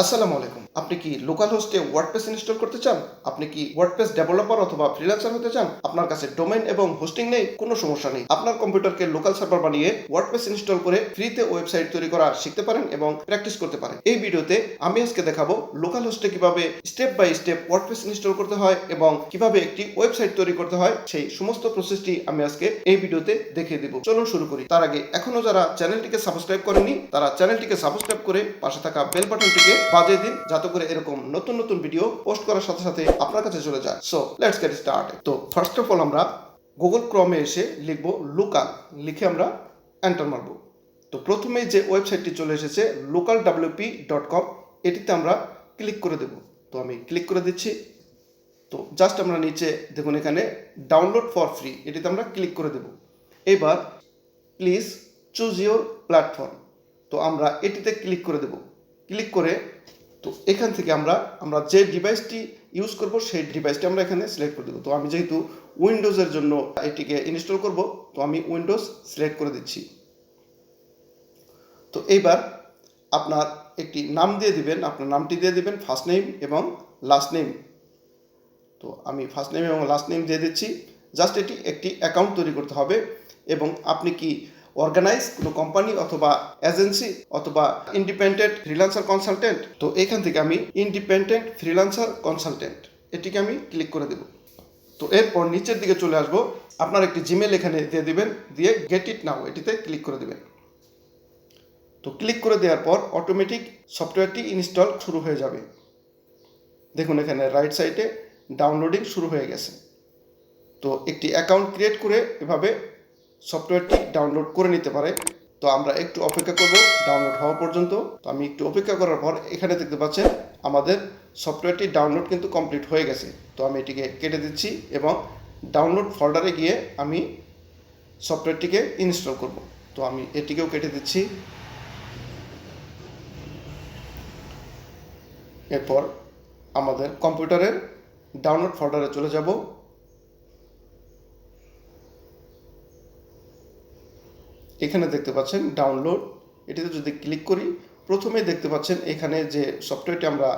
আসসালামু আলাইকুম। আপনি কি লোকাল হোস্টে ওয়ার্ডপ্রেস ইনস্টল করতে চান? আপনি কি ওয়ার্ডপ্রেস ডেভেলপার অথবা ফ্রিল্যান্সার হতে চান? আপনার কাছে ডোমেইন এবং হোস্টিং নেই, কোনো সমস্যা নেই। আপনার কম্পিউটারকে লোকাল সার্ভার বানিয়ে ওয়ার্ডপ্রেস ইনস্টল করে ফ্রিতে ওয়েবসাইট তৈরি করা শিখতে পারেন এবং প্র্যাকটিস করতে পারেন। এই ভিডিওতে আমি আজকে দেখাবো লোকাল হোস্টে কীভাবে step by step WordPress install করতে হয় এবং কীভাবে একটি ওয়েবসাইট তৈরি করতে হয়, সেই সমস্ত প্রসেসটি আমি আজকে এই ভিডিওতে দেখিয়ে দিব। চলুন শুরু করি। তার আগে এখনও যারা চ্যানেলটিকে সাবস্ক্রাইব করেনি তারা চ্যানেলটিকে সাবস্ক্রাইব করে পাশে থাকা বেল বাটনটিকে বাজিয়ে দিন, যাতে করে এরকম নতুন নতুন ভিডিও পোস্ট করার সাথে সাথে আপনার কাছে চলে যায়। সো লেটস গেট স্টার্ট তো ফার্স্ট অফ অল আমরা গুগল ক্রমে এসে লিখব লোকাল লিখে আমরা এন্টার মারব। তো, প্রথমে যে ওয়েবসাইটটি চলে এসেছে লোকাল ডাব্লিউপি ডট কম এটিতে আমরা ক্লিক করে দেব। তো, আমি ক্লিক করে দিচ্ছি। তো জাস্ট আমরা নিচে দেখুন এখানে ডাউনলোড ফর ফ্রি এটিতে আমরা ক্লিক করে দেব। এবার প্লিজ চুজ ইউর প্ল্যাটফর্ম তো, আমরা এটিতে ক্লিক করে দেব। ক্লিক করে তো এখান থেকে আমরা আমরা যে ডিভাইসটি ইউজ করব, সেই ডিভাইসটি আমরা এখানে সিলেক্ট করে দেবো। তো আমি যেহেতু উইন্ডোজের জন্য এটিকে ইনস্টল করব, তো আমি উইন্ডোজ সিলেক্ট করে দিচ্ছি। তো এইবার আপনার একটি নাম দিয়ে দিবেন, আপনার নামটি দিয়ে দিবেন ফার্স্ট নেম এবং লাস্ট নেম তো আমি ফার্স্ট নেম এবং লাস্ট নেম দিয়ে দিচ্ছি। জাস্ট এটি একটি অ্যাকাউন্ট তৈরি করতে হবে এবং আপনি কি অর্গানাইজ কোনো কোম্পানি অথবা এজেন্সি অথবা ইন্ডিপেন্ডেন্ট ফ্রিল্যান্সার কনসালটেন্ট তো এখান থেকে আমি ইন্ডিপেন্ডেন্ট ফ্রিল্যান্সার কনসালটেন্ট এটিকে আমি ক্লিক করে দেব। তো এরপর নিচের দিকে চলে আসব। আপনার একটি জিমেল এখানে দিয়ে দিবেন, দিয়ে গেট ইট নাও এটিতে ক্লিক করে দেবেন। তো ক্লিক করে দেওয়ার পর অটোমেটিক সফটওয়্যারটি ইনস্টল শুরু হয়ে যাবে। দেখুন এখানে রাইট সাইডে ডাউনলোডিং শুরু হয়ে গেছে। তো একটি অ্যাকাউন্ট ক্রিয়েট করে এভাবে সফটওয়্যারটি ডাউনলোড করে নিতে পারে। তো আমরা একটু অপেক্ষা করব ডাউনলোড হওয়া পর্যন্ত। তো আমি একটু অপেক্ষা করার পর এখানে দেখতে পাচ্ছেন আমাদের সফটওয়্যারটি ডাউনলোড কিন্তু কমপ্লিট হয়ে গেছে। তো আমি এটিকে কেটে দিচ্ছি এবং ডাউনলোড ফোল্ডারে গিয়ে আমি সফটওয়্যারটিকে ইনস্টল করব। তো আমি এটিকেও কেটে দিচ্ছি। এরপর আমাদের কম্পিউটারের ডাউনলোড ফোল্ডারে চলে যাব। এখানে দেখতে পাচ্ছেন ডাউনলোড এটিতে যদি ক্লিক করি প্রথমে দেখতে পাচ্ছেন এখানে যে সফটওয়্যারটি আমরা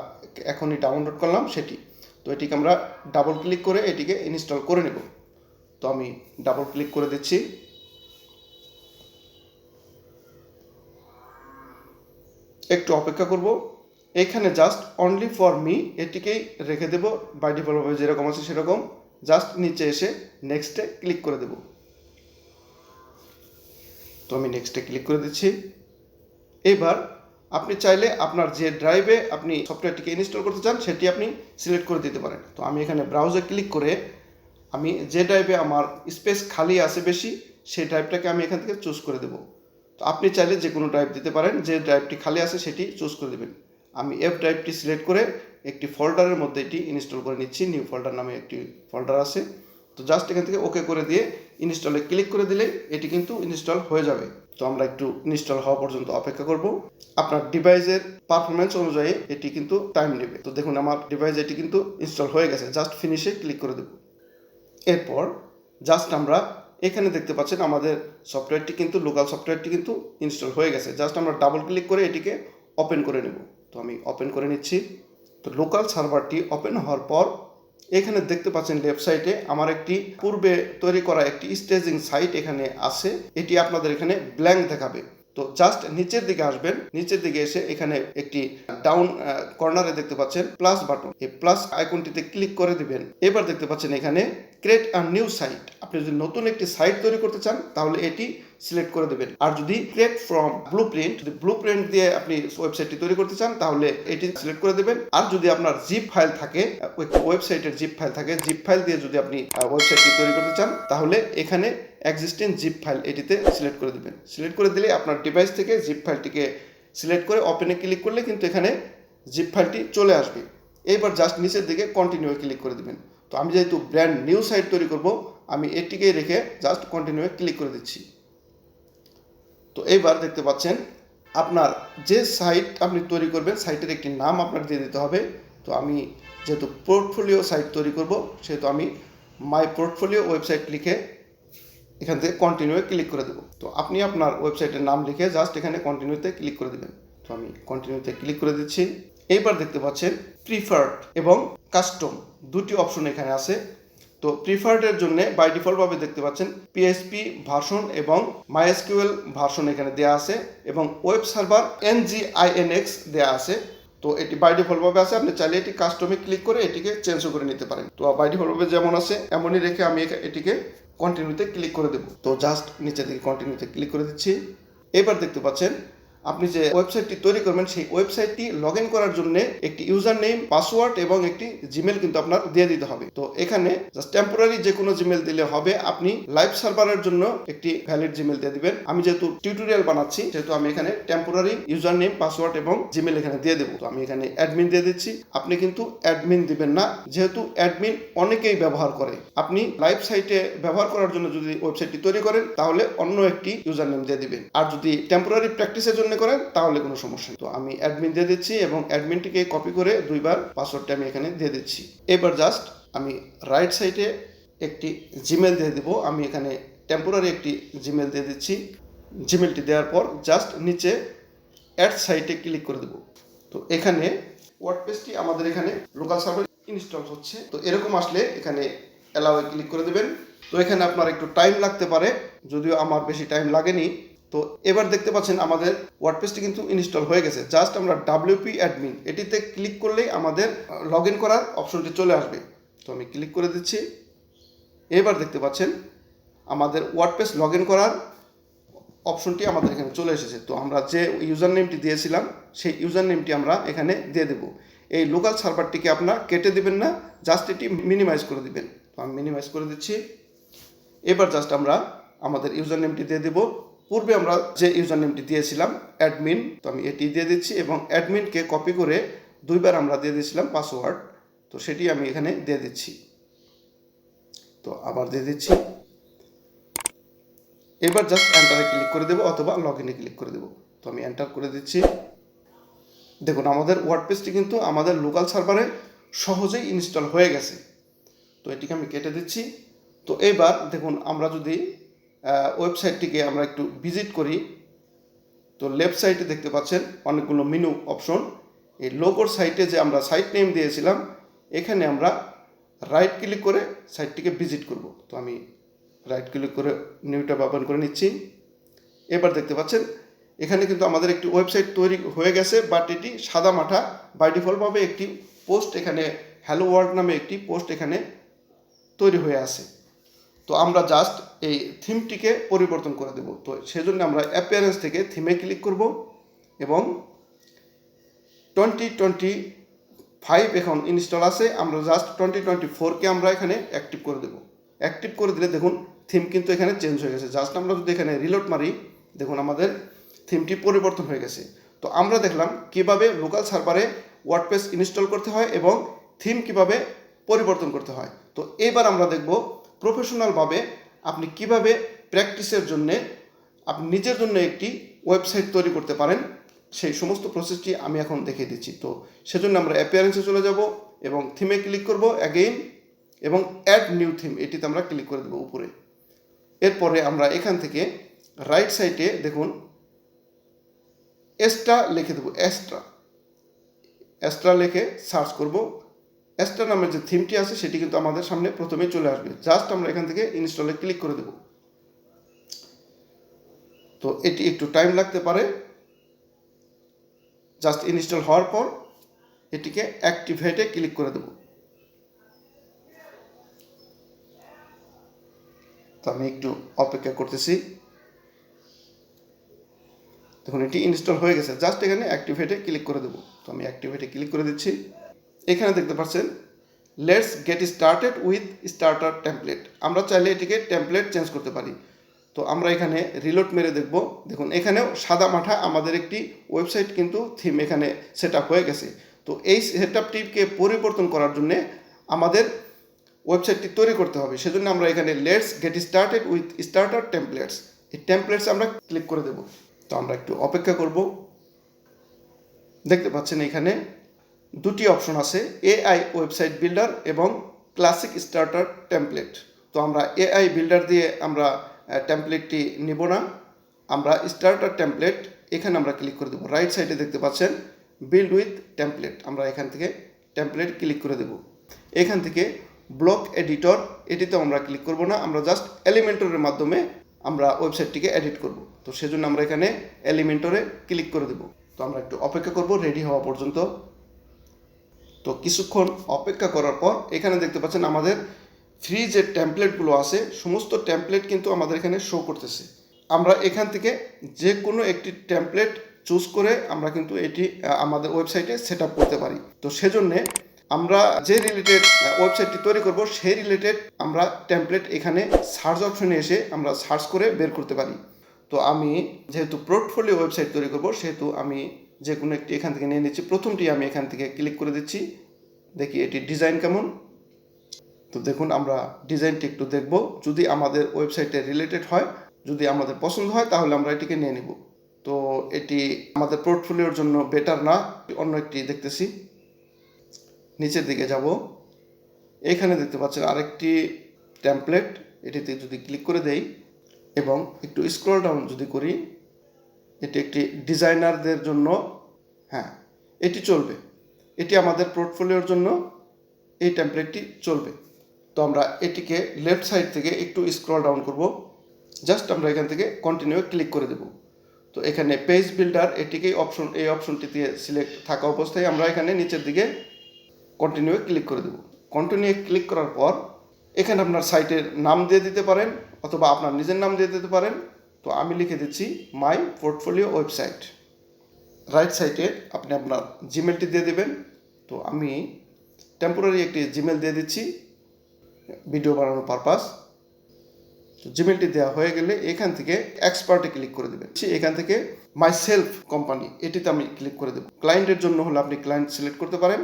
এখনই ডাউনলোড করলাম সেটি। তো এটিকে আমরা ডাবল ক্লিক করে এটিকে ইনস্টল করে নেব। তো আমি ডাবল ক্লিক করে দিচ্ছি। একটু অপেক্ষা করব। এখানে জাস্ট অনলি ফর মি এটিকেই রেখে দেব। বাই যেরকম আছে সেরকম। জাস্ট নিচে এসে নেক্সটে ক্লিক করে দেব। তো আমি নেক্সটে ক্লিক করে দিচ্ছি। এবার আপনি চাইলে আপনার যে ড্রাইভে আপনি সফটওয়্যারটিকে ইনস্টল করতে চান, সেটি আপনি সিলেক্ট করে দিতে পারেন। তো আমি এখানে ব্রাউজে ক্লিক করে আমি যে ড্রাইভে আমার স্পেস খালি আছে বেশি, সেই ড্রাইভটাকে আমি এখান থেকে চুজ করে দেবো। তো আপনি চাইলে যে কোনো ড্রাইভ দিতে পারেন, যে ড্রাইভটি খালি আছে সেটি চুজ করে দেবেন। আমি এফ ড্রাইভটি সিলেক্ট করে একটি ফোল্ডারের মধ্যে এটি ইনস্টল করে নিচ্ছি। নিউ ফোল্ডার নামে একটি ফোল্ডার আছে। তো জাস্ট এখান থেকে ওকে করে দিয়ে ইনস্টলে ক্লিক করে দিলে এটি কিন্তু ইনস্টল হয়ে যাবে। তো আমরা একটু ইনস্টল হওয়া পর্যন্ত অপেক্ষা করব। আপনার ডিভাইসের পারফরমেন্স অনুযায়ী এটি কিন্তু টাইম নেবে। তো দেখুন, আমার ডিভাইস এটি কিন্তু ইনস্টল হয়ে গেছে। জাস্ট ফিনিশে ক্লিক করে দেব। এরপর জাস্ট আমরা এখানে দেখতে পাচ্ছেন আমাদের সফটওয়্যারটি কিন্তু লোকাল সফটওয়্যারটি কিন্তু ইনস্টল হয়ে গেছে। জাস্ট আমরা ডাবল ক্লিক করে এটিকে ওপেন করে নেব। তো আমি ওপেন করে নিচ্ছি। তো লোকাল সার্ভারটি ওপেন হওয়ার পর এখানে দেখতে পাচ্ছেন লেফট সাইডে আমার একটি পূর্বে তৈরি করা একটি স্টেজিং সাইট এখানে আছে। এটি আপনাদের এখানে ব্ল্যাঙ্ক দেখাবে। তো জাস্ট নিচের দিকে আসবেন, নিচের দিকে এসে এখানে একটি ডাউন কর্নারে দেখতে পাচ্ছেন প্লাস বাটন এই প্লাস আইকনটিতে ক্লিক করে দিবেন। এবার দেখতে পাচ্ছেন এখানে ক্রিয়েট আ নিউ সাইট আপনি যদি নতুন একটি সাইট তৈরি করতে চান, তাহলে এটি সিলেক্ট করে দেবেন। আর যদি ক্রিয়েট ফ্রম ব্লু প্রিন্ট যদি ব্লু প্রিন্ট দিয়ে আপনি ওয়েবসাইটটি তৈরি করতে চান, তাহলে এটি সিলেক্ট করে দেবেন। আর যদি আপনার জিপ ফাইল থাকে ওয়েবসাইটের জিপ ফাইল থাকে জিপ ফাইল দিয়ে যদি আপনি ওয়েবসাইটটি তৈরি করতে চান, তাহলে এখানে এক্সিস্টিং জিপ ফাইল এটিতে সিলেক্ট করে দেবেন। সিলেক্ট করে দিলে আপনার ডিভাইস থেকে জিপ ফাইলটিকে সিলেক্ট করে ওপেনে ক্লিক করলে কিন্তু এখানে জিপ ফাইলটি চলে আসবে। এইবার জাস্ট নিচের দিকে কন্টিনিউ ক্লিক করে দেবেন। তো আমি যেহেতু ব্র্যান্ড নিউ সাইট তৈরি করব, আমি এটিকেই রেখে জাস্ট কন্টিনিউ ক্লিক করে দিচ্ছি। তো এইবার দেখতে পাচ্ছেন, আপনার যে সাইট আপনি তৈরি করবেন সাইটের একটি নাম আপনার দিয়ে দিতে হবে। তো আমি যেহেতু পোর্টফোলিও সাইট তৈরি করব, সেহেতু আমি মাই পোর্টফোলিও ওয়েবসাইট লিখে এখান থেকে কন্টিনিউয়ে ক্লিক করে দেবো। তো আপনি আপনার ওয়েবসাইটের নাম লিখে জাস্ট এখানে কন্টিনিউতে ক্লিক করে দেবেন তো আমি কন্টিনিউতে ক্লিক করে দিচ্ছি। এইবার দেখতে পাচ্ছেন প্রিফার্ড এবং কাস্টম দুটি অপশন এখানে আছে। তো প্রিফার্ডের জন্য বাই ডিফল্টভাবে দেখতে পাচ্ছেন পিএসপি ভার্সন এবং মাইএসকিউএল ভার্সন এখানে দেওয়া আছে এবং ওয়েব সার্ভার এনজিআইএনএক্স দেওয়া আছে। তো এটি বাই ডিফল্টভাবে আছে। আপনি চাইলে এটি কাস্টমে ক্লিক করে এটিকে চেঞ্জও করে নিতে পারেন। তো বাই ডিফল্টভাবে যেমন আছে, এমনই রেখে আমি এটিকে কন্টিনিউতে ক্লিক করে দেব। তো জাস্ট নিচে দিকে কন্টিনিউতে ক্লিক করে দিচ্ছি। এবার দেখতে পাচ্ছেন আপনি যে ওয়েবসাইটটি তৈরি করবেন, সেই ওয়েবসাইটটি লগ ইন করার জন্য একটি ইউজার নেম পাসওয়ার্ড এবং একটি জিমেল কিন্তু আপনার দিয়ে দিতে হবে। তো এখানে জাস্ট টেম্পোরারি যে কোনো জিমেল দিলে হবে, আপনি লাইভ সার্ভারের জন্য একটি ভ্যালিড জিমেল দিয়ে দিবেন। আমি যেহেতু টিউটোরিয়াল বানাচ্ছি, সেহেতু আমি এখানে টেম্পোরারি ইউজার নেম পাসওয়ার্ড এবং জিমেল এখানে দিয়ে দেবো। তো আমি এখানে অ্যাডমিন দিয়ে দিচ্ছি। আপনি কিন্তু অ্যাডমিন দিবেন না, যেহেতু অ্যাডমিন অনেকেই ব্যবহার করে। আপনি লাইভ সাইটে ব্যবহার করার জন্য যদি ওয়েবসাইটটি তৈরি করেন, তাহলে অন্য একটি ইউজার নেম দিয়ে দিবেন। আর যদি টেম্পোরারি প্র্যাকটিসের জন্য করেন, তাহলে কোনো সমস্যা তো আমি অ্যাডমিন দিয়ে দিচ্ছি এবং অ্যাডমিনটিকে কপি করে দুইবার পাসওয়ার্ডটা আমি এখানে দিয়ে দিচ্ছি। এবার জাস্ট আমি রাইট সাইডে একটি জিমেল দিয়ে দেবো। আমি এখানে টেম্পোরারি একটি জিমেল দিয়ে দিচ্ছি। জিমেলটি দেওয়ার পর জাস্ট নিচে অ্যাড সাইটে ক্লিক করে দেবো। তো এখানে ওয়ার্ডপ্রেসটি আমাদের এখানে লোকাল সার্ভার ইনস্টল হচ্ছে। তো এরকম আসলে এখানে অ্যালাউয়ে ক্লিক করে দেবেন। তো এখানে আপনার একটু টাইম লাগতে পারে। যদিও আমার বেশি টাইম লাগেনি তো এবার দেখতে পাচ্ছেন আমাদের ওয়ার্ডপ্রেসটি কিন্তু ইনস্টল হয়ে গেছে। জাস্ট আমরা ডাব্লিউপি অ্যাডমিন এটিতে ক্লিক করলেই আমাদের লগ ইন করার অপশনটি চলে আসবে। তো আমি ক্লিক করে দিচ্ছি। এবার দেখতে পাচ্ছেন আমাদের ওয়ার্ডপ্রেস লগ ইন করার অপশনটি আমাদের এখানে চলে এসেছে। তো আমরা যে ইউজার নেমটি দিয়েছিলাম, সেই ইউজার নেমটি আমরা এখানে দিয়ে দেব। এই লোকাল সার্ভারটিকে আপনারা কেটে দিবেন না জাস্ট এটি মিনিমাইজ করে দিবেন। তো আমি মিনিমাইজ করে দিচ্ছি। এবার জাস্ট আমরা আমাদের ইউজার নেমটি দিয়ে দেব। পূর্বে আমরা যে ইউজার নেমটি দিয়েছিলাম অ্যাডমিন তো আমি এটি দিয়ে দিচ্ছি এবং অ্যাডমিনকে কপি করে দুইবার আমরা দিয়ে দিয়েছিলাম পাসওয়ার্ড তো সেটি আমি এখানে দিয়ে দিচ্ছি। তো আবার দিয়ে দিচ্ছি। এবার জাস্ট এন্টারে ক্লিক করে দেবো অথবা লগ ইনে ক্লিক করে দেবো। তো আমি এন্টার করে দিচ্ছি। দেখুন, আমাদের ওয়ার্ডপেজটি কিন্তু আমাদের লোকাল সার্ভারে সহজেই ইনস্টল হয়ে গেছে। তো এটিকে আমি কেটে দিচ্ছি। তো এবার দেখুন, আমরা যদি ওয়েবসাইটটিকে আমরা একটু ভিজিট করি। তো লেফট সাইডে দেখতে পাচ্ছেন অনেকগুলো মেনু অপশন এই লোগোর সাইটে যে আমরা সাইট নেম দিয়েছিলাম, এখানে আমরা রাইট ক্লিক করে সাইটটিকে ভিজিট করব। তো আমি রাইট ক্লিক করে নিউ ট্যাব করে নিচ্ছি। এবার দেখতে পাচ্ছেন, এখানে কিন্তু আমাদের একটি ওয়েবসাইট তৈরি হয়ে গেছে বাট এটি সাদা মাঠা। বাই ডিফল্টভাবে একটি পোস্ট এখানে হ্যালো ওয়ার্ল্ড নামে একটি পোস্ট এখানে তৈরি হয়ে আছে। তো আমরা জাস্ট এই থিমটিকে পরিবর্তন করে দেব। তো সেজন্য আমরা অ্যাপিয়ারেন্স থেকে থিমে ক্লিক করব এবং টোয়েন্টি টোয়েন্টি ফাইভ এখন ইনস্টল আছে। আমরা জাস্ট টোয়েন্টি টোয়েন্টি ফোরকে আমরা এখানে অ্যাক্টিভ করে দেবো। অ্যাক্টিভ করে দিলে দেখুন থিম কিন্তু এখানে চেঞ্জ হয়ে গেছে। জাস্ট আমরা যদি এখানে রিলোড মারি, দেখুন আমাদের থিমটি পরিবর্তন হয়ে গেছে। তো আমরা দেখলাম কীভাবে লোকাল সার্ভারে ওয়ার্ডপ্রেস ইনস্টল করতে হয় এবং থিম কীভাবে পরিবর্তন করতে হয়। তো এবার আমরা দেখব প্রফেশনালভাবে আপনি কীভাবে প্র্যাকটিসের জন্যে আপনি নিজের জন্য একটি ওয়েবসাইট তৈরি করতে পারেন, সেই সমস্ত প্রসেসটি আমি এখন দেখিয়ে দিচ্ছি। তো সেজন্য আমরা অ্যাপিয়ারেন্সে চলে যাব এবং থিমে ক্লিক করব অ্যাগেইন এবং অ্যাড নিউ থিম এটিতে আমরা ক্লিক করে দেবো উপরে। এরপরে আমরা এখান থেকে রাইট সাইডে দেখুন এক্সট্রা লিখে দেবো এক্সট্রা এক্সট্রা লিখে সার্চ করব। এক্সট্রা নামের যে থিমটি আছে, সেটি কিন্তু আমাদের সামনে প্রথমে চলে আসবে। জাস্ট আমরা এখান থেকে ইনস্টলে ক্লিক করে দেব। তো এটি একটু টাইম লাগতে পারে। জাস্ট ইনস্টল হওয়ার পর এটিকে অ্যাক্টিভেটে ক্লিক করে দেবো। তো আমি একটু অপেক্ষা করতেছি। দেখুন, এটি ইনস্টল হয়ে গেছে। জাস্ট এখানে অ্যাক্টিভেটে ক্লিক করে দেবো। তো আমি অ্যাক্টিভেটে ক্লিক করে দিচ্ছি। এখানে দেখতে পাচ্ছেন let's get started with starter template আমরা চাইলে এটিকে টেমপ্লেট চেঞ্জ করতে পারি। তো আমরা এখানে রিলোড মেরে দেখব। দেখুন, এখানেও সাদা মাঠা আমাদের একটি ওয়েবসাইট কিন্তু থিম এখানে সেট হয়ে গেছে। তো এই সেট আপটিকে পরিবর্তন করার জন্যে আমাদের ওয়েবসাইটটি তৈরি করতে হবে। সেজন্য আমরা এখানে let's get started with starter templates এই টেমপ্লেটস আমরা ক্লিক করে দেব। তো আমরা একটু অপেক্ষা করব। দেখতে পাচ্ছেন এখানে দুটি অপশন আছে এআই ওয়েবসাইট বিল্ডার এবং ক্লাসিক স্টার্টার টেমপ্লেট তো আমরা এআই বিল্ডার দিয়ে আমরা টেমপ্লেটটি নিব না। আমরা স্টার্টার টেমপ্লেট এখানে আমরা ক্লিক করে দেবো। রাইট সাইডে দেখতে পাচ্ছেন বিল্ড উইথ টেমপ্লেট আমরা এখান থেকে টেমপ্লেট ক্লিক করে দেব। এখান থেকে ব্লক এডিটর এটিতে আমরা ক্লিক করব না। আমরা জাস্ট এলিমেন্টরের মাধ্যমে আমরা ওয়েবসাইটটিকে এডিট করব। তো সেজন্য আমরা এখানে এলিমেন্টরে ক্লিক করে দেব। তো আমরা একটু অপেক্ষা করব রেডি হওয়া পর্যন্ত। তো কিছুক্ষণ অপেক্ষা করার পর এখানে দেখতে পাচ্ছেন আমাদের ফ্রি যে ট্যাম্পলেটগুলো আছে, সমস্ত ট্যাম্পলেট কিন্তু আমাদের এখানে শো করতেছে। আমরা এখান থেকে যে কোনো একটি ট্যাম্পলেট চুজ করে আমরা কিন্তু এটি আমাদের ওয়েবসাইটে সেট করতে পারি। তো সেজন্যে আমরা যে রিলেটেড ওয়েবসাইটটি তৈরি করব, সেই রিলেটেড আমরা ট্যাম্পলেট এখানে সার্চ অপশনে এসে আমরা সার্চ করে বের করতে পারি। তো আমি যেহেতু পোর্টফোলিও ওয়েবসাইট তৈরি করব, সেহেতু আমি যে কোনো একটি এখান থেকে নিয়ে নিচ্ছি। প্রথমটি আমি এখান থেকে ক্লিক করে দিচ্ছি। দেখি এটি ডিজাইন কেমন। তো দেখুন, আমরা ডিজাইনটি একটু দেখব। যদি আমাদের ওয়েবসাইটে রিলেটেড হয়, যদি আমাদের পছন্দ হয়, তাহলে আমরা এটিকে নিয়ে নিব। তো এটি আমাদের পোর্টফোলিওর জন্য বেটার না। অন্য একটি দেখতেছি। নিচের দিকে যাব। এখানে দেখতে পাচ্ছেন আরেকটি টেমপ্লেট এটিতে যদি ক্লিক করে দেই এবং একটু স্ক্রল ডাউন যদি করি এটি একটি ডিজাইনারদের জন্য হ্যাঁ এটি চলবে। এটি আমাদের পোর্টফোলিওর জন্য এই টেমপ্লেটটি চলবে। তো আমরা এটিকে লেফট সাইড থেকে একটু স্ক্রল ডাউন করব। জাস্ট আমরা এখান থেকে কন্টিনিউ ক্লিক করে দেব। তো এখানে পেজ বিল্ডার এটিকেই অপশন এই অপশনটিতে সিলেক্ট থাকা অবস্থায় আমরা এখানে নিচের দিকে কন্টিনিউ ক্লিক করে দেব। কন্টিনিউ ক্লিক করার পর এখানে আপনার সাইটের নাম দিয়ে দিতে পারেন অথবা আপনার নিজের নাম দিয়ে দিতে পারেন। তো আমি লিখে দিচ্ছি মাই পোর্টফোলিও ওয়েবসাইট রাইট সাইডে আপনি আপনার জিমেলটি দিয়ে দেবেন। তো আমি টেম্পোরারি একটি জিমেল দিয়ে দিচ্ছি ভিডিও বানানোর পারপাস তো জিমেলটি দেওয়া হয়ে গেলে এখান থেকে এক্সপার্টে ক্লিক করে দেবেন। এখান থেকে মাই সেলফ কোম্পানি এটিতে আমি ক্লিক করে দেবো। ক্লায়েন্টের জন্য হলে আপনি ক্লায়েন্ট সিলেক্ট করতে পারেন।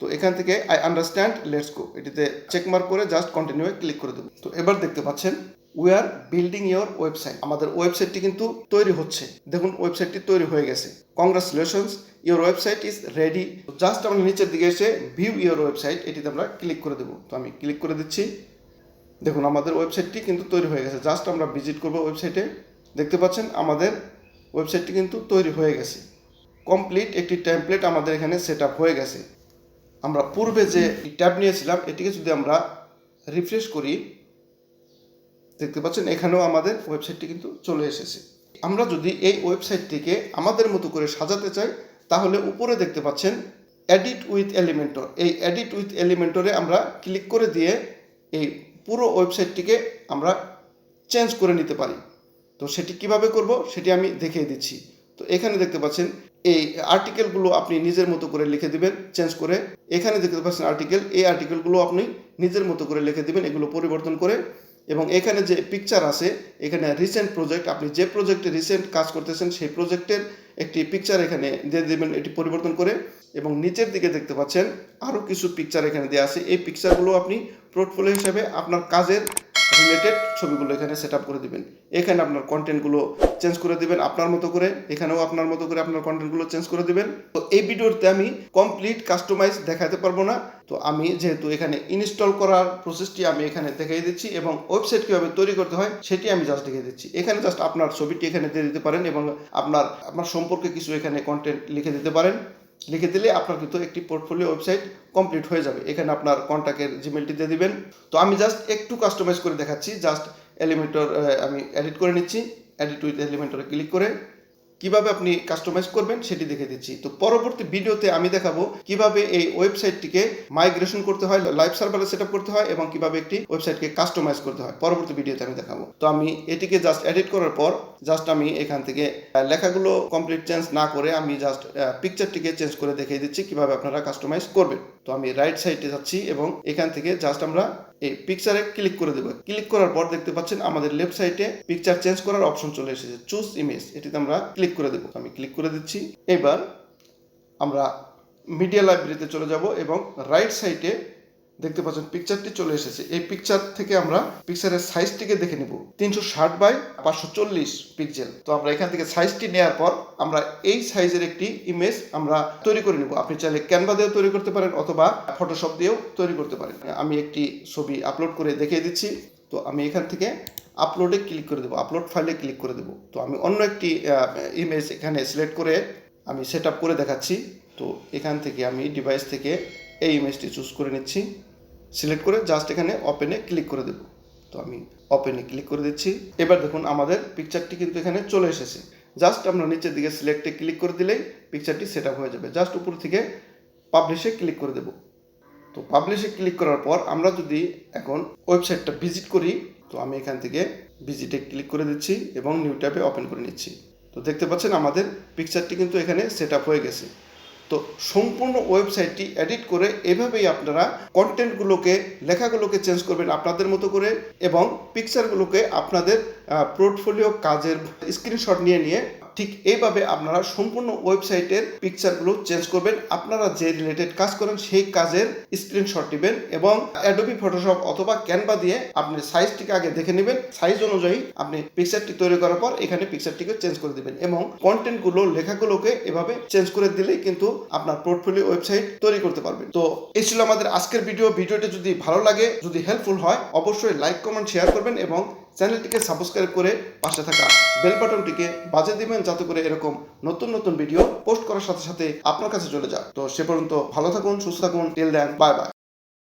তো এখান থেকে আই আন্ডারস্ট্যান্ড লেটস গো এটিতে চেক মার্ক করে জাস্ট কন্টিনিউ ক্লিক করে দেবো। তো এবার দেখতে পাচ্ছেন we are building your website আমাদের ওয়েবসাইটটি কিন্তু তৈরি হচ্ছে। দেখুন, ওয়েবসাইটটি তৈরি হয়ে গেছে। Congratulations your website is ready just আমরা নিচের দিকে এসে ভিউ ইয়োর ওয়েবসাইট এটিতে আমরা ক্লিক করে দেবো। তো আমি ক্লিক করে দিচ্ছি। দেখুন, আমাদের ওয়েবসাইটটি কিন্তু তৈরি হয়ে গেছে। জাস্ট আমরা ভিজিট করব ওয়েবসাইটে দেখতে পাচ্ছেন, আমাদের ওয়েবসাইটটি কিন্তু তৈরি হয়ে গেছে। কমপ্লিট একটি টেমপ্লেট আমাদের এখানে সেট হয়ে গেছে। আমরা পূর্বে যে ট্যাব নিয়েছিলাম, এটিকে যদি আমরা রিফ্রেশ করি দেখতে পাচ্ছেন, এখানেও আমাদের ওয়েবসাইটটি কিন্তু চলে এসেছে। আমরা যদি এই ওয়েবসাইটটিকে আমাদের মতো করে সাজাতে চাই, তাহলে উপরে দেখতে পাচ্ছেন এডিট উইথ এলিমেন্টর এই এডিট উইথ এলিমেন্টরে আমরা ক্লিক করে দিয়ে এই পুরো ওয়েবসাইটটিকে আমরা চেঞ্জ করে নিতে পারি। তো সেটি কীভাবে করব, সেটি আমি দেখিয়ে দিচ্ছি। তো এখানে দেখতে পাচ্ছেন, এই আর্টিকেলগুলো আপনি নিজের মতো করে লিখে দিবেন চেঞ্জ করে। এখানে দেখতে পাচ্ছেন আর্টিকেল এই আর্টিকেলগুলো আপনি নিজের মতো করে লিখে দিবেন, এগুলো পরিবর্তন করে। এবং এখানে যে পিকচার আছে, এখানে রিসেন্ট প্রজেক্ট আপনি যে প্রজেক্টে রিসেন্ট কাজ করতেছেন, সেই প্রজেক্টের একটি পিকচার এখানে দিয়ে দেবেন, এটি পরিবর্তন করে। এবং নিচের দিকে দেখতে পাচ্ছেন আরও কিছু পিকচার এখানে দেওয়া আছে। এই পিকচারগুলো আপনি পোর্টফোলিও হিসাবে আপনার কাজের রিলেটেড ছবিগুলো এখানে সেট আপ করে দিবেন। এখানে আপনার কন্টেন্টগুলো চেঞ্জ করে দিবেন, আপনার মতো করে। এখানেও আপনার মতো করে আপনার কন্টেন্টগুলো চেঞ্জ করে দিবেন। তো এই ভিডিওতে আমি কমপ্লিট কাস্টমাইজ দেখাতে পারব না। তো আমি যেহেতু এখানে ইনস্টল করার প্রসেসটি আমি এখানে দেখিয়ে দিচ্ছি এবং ওয়েবসাইট কীভাবে তৈরি করতে হয় সেটি আমি জাস্ট দেখিয়ে দিচ্ছি। এখানে জাস্ট আপনার ছবিটি এখানে দিয়ে দিতে পারেন এবং আপনার আপনার সম্পর্কে কিছু এখানে কন্টেন্ট লিখে দিতে পারেন। লিখে দিলে আপনার কিন্তু একটি পোর্টফোলিও ওয়েবসাইট কমপ্লিট হয়ে যাবে। এখানে আপনার কন্ট্যাক্টের জিমেলটি দিয়ে দিবেন। তো আমি জাস্ট একটু কাস্টমাইজ করে দেখাচ্ছি। জাস্ট এলিমেন্টর আমি এডিট করে নিচ্ছি। এডিট উইথ এলিমেন্টরে ক্লিক করে কীভাবে আপনি কাস্টমাইজ করবেন সেটি দেখে দিচ্ছি। তো পরবর্তী ভিডিওতে আমি দেখাবো কীভাবে এই ওয়েবসাইটটিকে মাইগ্রেশন করতে হয় লাইভ সার্ভারে সেট করতে হয় এবং কীভাবে একটি ওয়েবসাইটকে কাস্টমাইজ করতে হয়। পরবর্তী ভিডিওতে আমি দেখাবো। তো আমি এটিকে জাস্ট এডিট করার পর জাস্ট আমি এখান থেকে লেখাগুলো কমপ্লিট চেঞ্জ না করে আমি জাস্ট পিকচারটিকে চেঞ্জ করে দেখিয়ে দিচ্ছি কীভাবে আপনারা কাস্টমাইজ করবেন। তো আমি রাইট সাইডে যাচ্ছি এবং এখান থেকে জাস্ট আমরা এই পিকচারে ক্লিক করে দেবো। ক্লিক করার পর দেখতে পাচ্ছেন আমাদের লেফট সাইডে পিকচার চেঞ্জ করার অপশন চলে এসেছে। চুজ ইমেজ এটিতে আমরা ক্লিক করে দেবো। আমি ক্লিক করে দিচ্ছি। এবার আমরা মিডিয়া লাইব্রেরিতে চলে যাব এবং রাইট সাইডে দেখতে পাচ্ছেন পিকচারটি চলে এসেছে। এই পিকচার থেকে আমরা পিকচারের সাইজটিকে দেখে নেব। তিনশো ষাট বাই পাঁচশো চল্লিশ পিক্সেল তো আমরা এখান থেকে সাইজটি নেওয়ার পর আমরা এই সাইজের একটি ইমেজ আমরা তৈরি করে নেব। আপনি চাইলে ক্যানভা দিয়েও তৈরি করতে পারেন অথবা ফটোশপ দিয়েও তৈরি করতে পারেন। আমি একটি ছবি আপলোড করে দেখিয়ে দিচ্ছি। তো আমি এখান থেকে আপলোডে ক্লিক করে দেবো। আপলোড ফাইলে ক্লিক করে দেবো। তো আমি অন্য একটি ইমেজ এখানে সিলেক্ট করে আমি সেট করে দেখাচ্ছি। তো এখান থেকে আমি ডিভাইস থেকে এই ইমেজটি চুজ করে নিচ্ছি। সিলেক্ট করে জাস্ট এখানে ওপেনে ক্লিক করে দেব। তো আমি ওপেনে ক্লিক করে দিচ্ছি। এবার দেখুন আমাদের পিকচারটি কিন্তু এখানে চলে এসেছে। জাস্ট আমরা নিচের দিকে সিলেক্টে ক্লিক করে দিলেই পিকচারটি সেট হয়ে যাবে। জাস্ট উপর থেকে পাবলিশে ক্লিক করে দেব। তো পাবলিশে ক্লিক করার পর আমরা যদি এখন ওয়েবসাইটটা ভিজিট করি, তো আমি এখান থেকে ভিজিটে ক্লিক করে দিচ্ছি এবং নিউ ট্যাবে ওপেন করে নিচ্ছি। তো দেখতে পাচ্ছেন আমাদের পিকচারটি কিন্তু এখানে সেট হয়ে গেছে। তো সম্পূর্ণ ওয়েবসাইটটি এডিট করে এভাবেই আপনারা কন্টেন্টগুলোকে লেখাগুলোকে চেঞ্জ করবেন আপনাদের মতো করে এবং পিকচারগুলোকে আপনাদের পোর্টফোলিও কাজের স্ক্রিনশট নিয়ে নিয়ে ঠিক এইভাবে আপনারা সম্পূর্ণ ওয়েবসাইটের পিকচারগুলো চেঞ্জ করবেন। আপনারা যে রিলেটেড কাজ করেন সেই কাজের স্ক্রিনশট নেবেন এবং অ্যাডোবি ফটোশপ অথবা ক্যানভা দিয়ে আপনি সাইজটিকে আগে দেখে নেবেন। সাইজ অনুযায়ী আপনি পিকচারটি তৈরি করার পর এখানে পিকচারটিকে চেঞ্জ করে দিবেন এবং কন্টেন্টগুলো লেখাগুলোকে এভাবে চেঞ্জ করে দিলেই কিন্তু আপনার পোর্টফোলিও ওয়েবসাইট তৈরি করতে পারবেন। তো এই ছিল আমাদের আজকের ভিডিও ভিডিওটি যদি ভালো লাগে, যদি হেল্পফুল হয়, অবশ্যই লাইক কমেন্ট শেয়ার করবেন এবং চ্যানেলটিকে সাবস্ক্রাইব করে পাশে থাকা বেল বাটনটিকে বাজে দিবেন যাতে করে এরকম নতুন নতুন ভিডিও পোস্ট করার সাথে সাথে আপনার কাছে চলে যায়। তো সে পর্যন্ত ভালো থাকুন, সুস্থ থাকুন টিল দেন বাই বাই